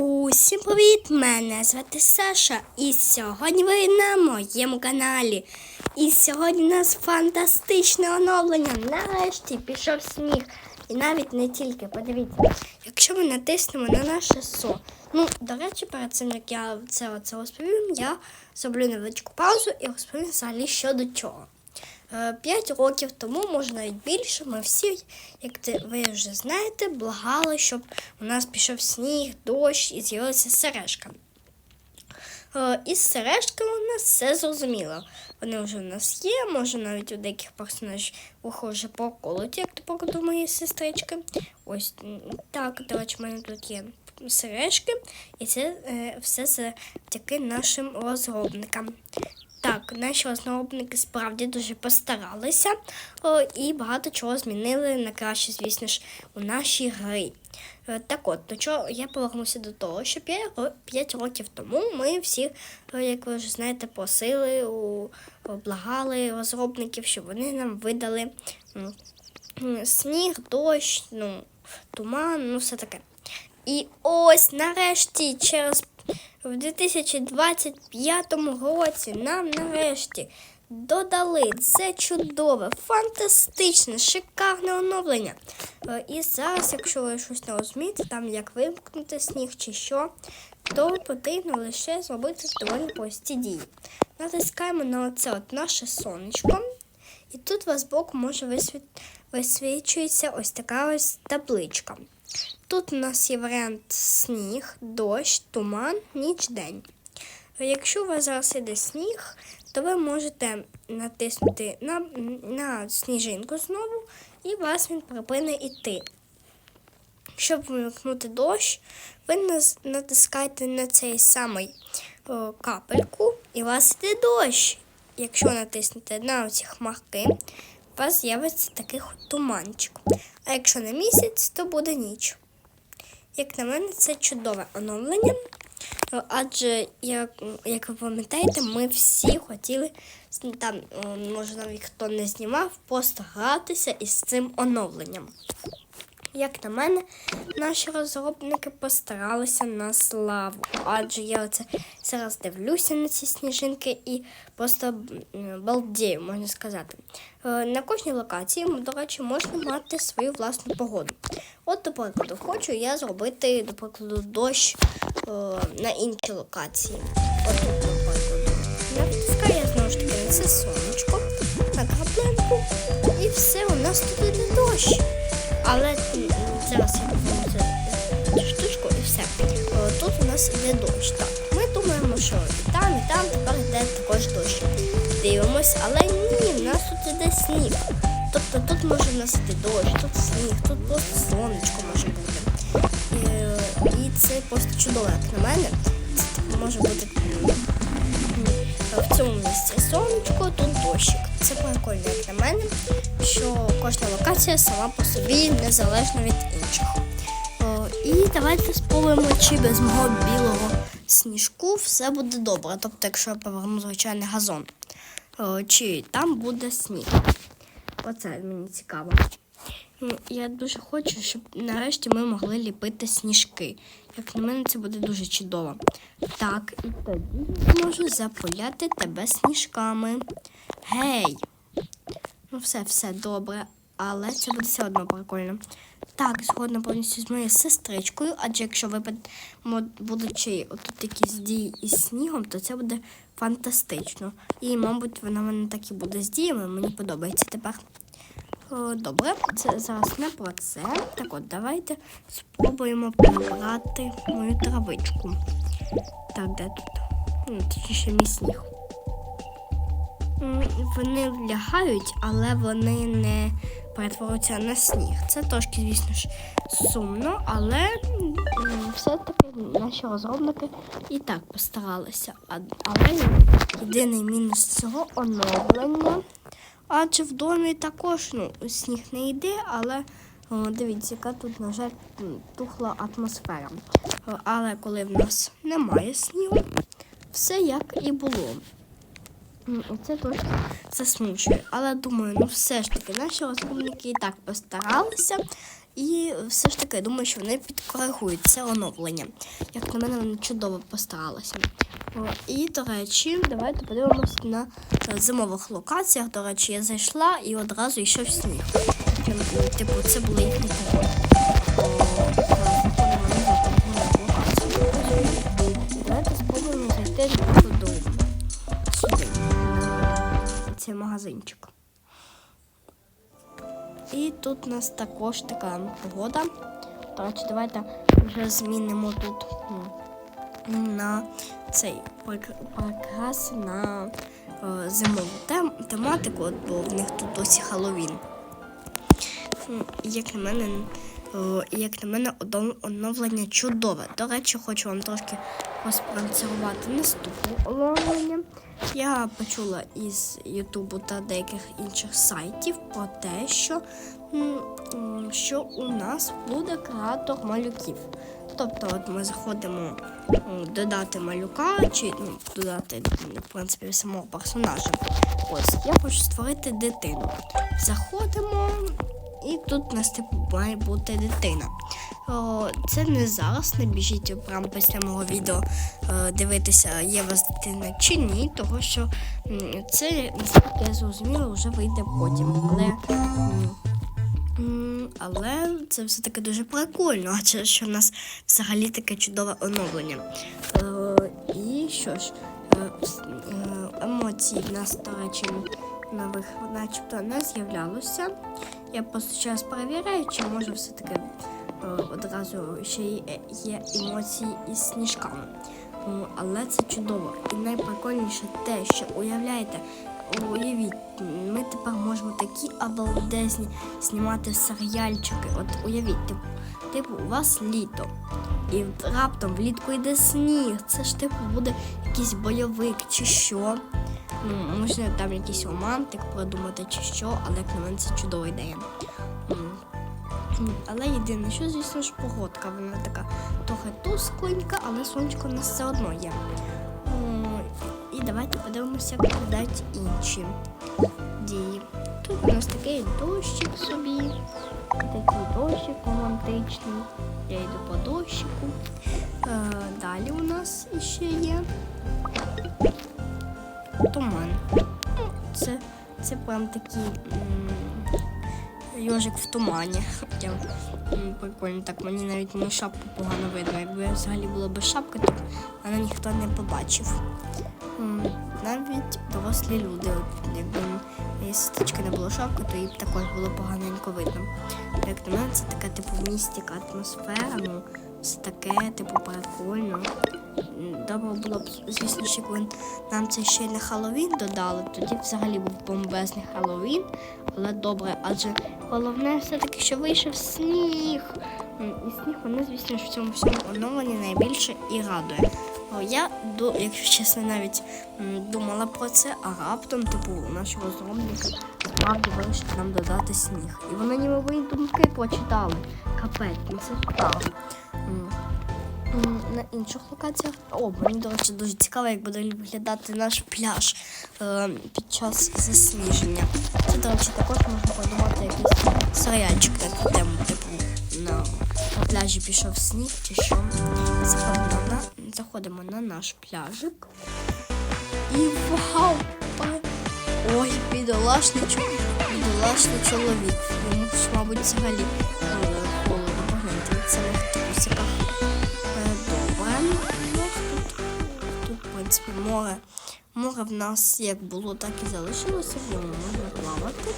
Усім привіт! Мене звати Саша, і сьогодні ви на моєму каналі. І сьогодні у нас фантастичне оновлення. Нарешті пішов сніг. І навіть не тільки, подивіться, якщо ми натиснемо на наше СО. Ну, до речі, перед цим як я це оце розповім, я зроблю невеличку паузу і розповім взагалі що до чого. Е, П'ять років тому, може навіть більше, ми всі, як ви вже знаєте, благали, щоб у нас пішов сніг, дощ і з'явилася сережка. Е, Із сережками у нас все зрозуміло. Вони вже у нас є, може навіть у деяких персонажів вже поколоті, як до прикладу моєї сестрички. Ось так, до речі, в мене тут є сережки, і це е, все завдяки нашим розробникам. Так, наші розробники справді дуже постаралися о, і багато чого змінили на краще, звісно ж, у нашій грі. Е, Так от, до чого я повернуся до того, що 5 років тому ми всі, як ви вже знаєте, просили, у- благали розробників, щоб вони нам видали сніг, дощ, ну, туман, ну все таке. І ось нарешті, через в 2025 році нам нарешті додали це чудове, фантастичне, шикарне оновлення. Е, І зараз, якщо ви щось не розумієте, там як вимкнути сніг чи що, то потрібно лише зробити доволі прості дії. Натискаємо на оце от наше сонечко. І тут вас збоку може висвіт... висвічується ось така ось табличка. Тут у нас є варіант сніг, дощ, туман, ніч, день. Якщо у вас зараз іде сніг, то ви можете натиснути на, на сніжинку знову, і вас він припине йти. Щоб вимкнути дощ, ви натискаєте на цей самий о, капельку, і у вас йде дощ. Якщо натиснете на ці хмарки, у вас з'явиться такий туманчик. А якщо на місяць, то буде ніч. Як на мене, це чудове оновлення. Адже, як, як ви пам'ятаєте, ми всі хотіли там, може навіть хто не знімав, просто із цим оновленням. Як на мене, наші розробники постаралися на славу. Адже я оце зараз дивлюся на ці сніжинки і просто балдію, можна сказати. Е, На кожній локації, до речі, можна мати свою власну погоду. От, до прикладу, хочу я зробити, до прикладу, дощ е, на іншій локації. От до прикладу. Натискаю я знову ж таки на це сонечко, на краплинку, і все, у нас тут іде дощ. Але зараз я цю штучку і все. Тут у нас іде дощ. Так, ми думаємо, що і там, і там тепер йде також дощ. Дивимось, але ні, в нас тут іде сніг. Тобто тут може в дощ, тут сніг, тут просто сонечко може бути. І, і це просто чудово, як на мене. Це може бути в цьому місці сонечко, тут дощик. Це прикольно, як на мене, що кожна локація сама по собі незалежно від інших. О, і давайте спробуємо, чи без мого білого сніжку все буде добре. Тобто, якщо я поверну звичайний газон, О, чи там буде сніг. Оце мені цікаво. Ну, Я дуже хочу, щоб нарешті ми могли ліпити сніжки. Як на мене, це буде дуже чудово. Так, і тоді я зможу запуляти тебе сніжками. Гей! Ну, все, все добре, але це буде все одно прикольно. Так, згодна повністю з моєю сестричкою, адже якщо випадемо, будучи отут якісь дії із снігом, то це буде фантастично. І, мабуть, вона мене так і буде з діями, мені подобається тепер. О, Добре, це зараз не про це. Так от, давайте спробуємо прибрати мою травичку. Так, де тут? Ну, точніше, мій сніг. Вони лягають, але вони не перетворюються на сніг. Це трошки, звісно ж, сумно, але все-таки наші розробники і так постаралися. Але єдиний мінус цього оновлення. Адже в домі також ну, сніг не йде, але дивіться, яка тут, на жаль, тухла атмосфера. Але коли в нас немає снігу, все як і було. М, і Це трошки засмучує. Але думаю, ну все ж таки, наші розробники і так постаралися. І все ж таки, думаю, що вони підкоригують це оновлення. Як на мене, вони чудово постаралися. О, І, до речі, давайте подивимося на е, зимових локаціях. До речі, я зайшла і одразу йшов сніг. Типу, це були їхні магазинчик. І тут у нас також така погода. До давайте вже змінимо тут на цей прикрас на е, зимову тем, тематику, от, бо в них тут досі Хеллоуін. Як на мене, е, як на мене, оновлення чудове. До речі, хочу вам трошки поспонсорувати наступне оновлення. Я почула із Ютубу та деяких інших сайтів про те, що, що у нас буде креатор малюків. Тобто, от ми заходимо додати малюка чи ну, додати в принципі самого персонажа. Ось я хочу створити дитину. Заходимо, і тут у нас типу має бути дитина. О, це не зараз, не біжіть прямо після мого відео е, дивитися, є вас дитина чи ні, того що це, наскільки я зрозуміла, вже вийде потім. Але, але це все-таки дуже прикольно, адже що в нас взагалі таке чудове оновлення. Е, і що ж, е, е, в нас, до речі, нових начебто не з'являлося. Я просто зараз перевіряю, чи може все-таки одразу ще е, є емоції із сніжками. Але це чудово. І найприкольніше те, що уявляєте, уявіть, ми тепер можемо такі обалдезні знімати серіальчики. От уявіть, типу, типу, у вас літо. І раптом влітку йде сніг. Це ж типу буде якийсь бойовик чи що. Ну, можна там якийсь романтик продумати чи що, але як на мене це чудова ідея. Але єдине, що, звісно ж, погодка, вона така трохи тускленька, але сонечко в нас все одно є. І давайте подивимося, виглядають інші дії. Тут у нас такий дощик собі, такий дощик романтичний. Я йду по дощику. Е, Далі у нас ще є туман. Ну, Це, це прям такий м, йожик в тумані. Прям прикольно. Так мені навіть мою шапку погано видно. Якби взагалі була без шапки, то мене ніхто не побачив. Навіть дорослі люди, якби сестрички не було шапки, то їй б також було поганенько видно. Як на мене, це така типу містика, атмосфера, ну все таке, типу, прикольно. Добре було б, звісно, якби нам це ще й на Хеллоуін додали, тоді взагалі був бомбезний Хеллоуін, але добре, адже головне все-таки, що вийшов сніг. І сніг мене, звісно, в цьому всьому оновленні найбільше і радує. Я, якщо чесно, навіть думала про це, а раптом, типу, наші розробники справді вирішить нам додати сніг. І вони ніби мої думки прочитали. Капець, ну це справа. На інших локаціях. О, мені, до речі, дуже цікаво, як буде виглядати наш пляж е, під час засніження. Це, до речі, також можна подумати якийсь серіальчик на тему, типу на, на пляжі пішов сніг чи що. Заходимо на, заходимо на наш пляжик. І вау! Ой, бідолашний чоловік, бідолашний чоловік. Йому мабуть, взагалі е, холодно погляньте в море. Море в нас як було, так і залишилося, в ньому можна плавати.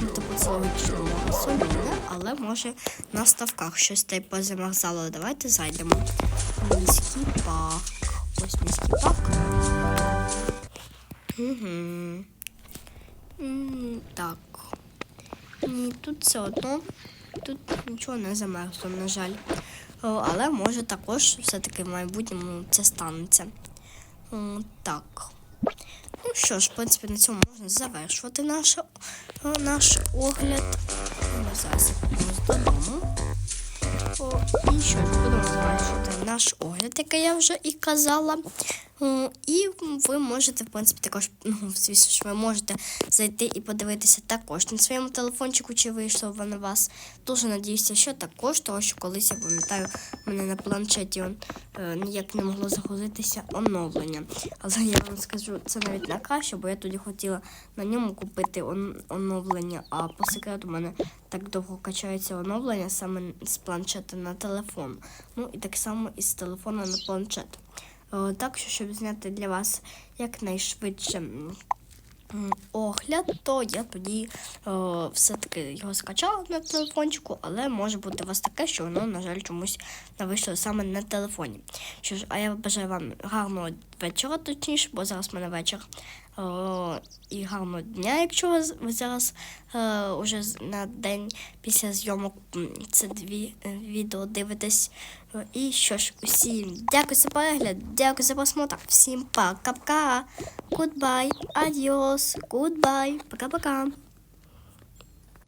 Ну, типу, логічно море солоне, але може на ставках щось та й позамерзало. Давайте зайдемо. Міський парк. Ось міський парк. Угу. Так. Ні, тут все одно. Тут нічого не замерзло, на жаль. Але може також все-таки в майбутньому це станеться. Так. Ну що ж, в принципі, на цьому можна завершувати наш, наш огляд. Ми зараз додому. І що ж, будемо завершувати наш огляд, який я вже і казала. І ви можете, в принципі, також, ну, звісно ж, ви можете зайти і подивитися також на своєму телефончику, чи вийшло воно вас. Дуже надіюся, що також, тому що колись я пам'ятаю, в мене на планшеті он, е, ніяк не могло загрузитися оновлення. Але я вам скажу, це навіть на краще, бо я тоді хотіла на ньому купити он, оновлення, а по секрету у мене так довго качається оновлення саме з планшета на телефон. Ну і так само із телефона на планшет. Е, Так що, щоб зняти для вас якнайшвидше огляд, то я тоді е, все-таки його скачала на телефончику, але може бути у вас таке, що воно, на жаль, чомусь вийшло саме на телефоні. Що ж, а я бажаю вам гарного вечора, точніше, бо зараз в мене вечір. І гарного дня, якщо ви зараз е, уже на день після зйомок це дві е, відео дивитесь. Е, І що ж, усім дякую за перегляд, дякую за просмотр. Всім пока-пока. Goodbye, adios, goodbye, пока-пока.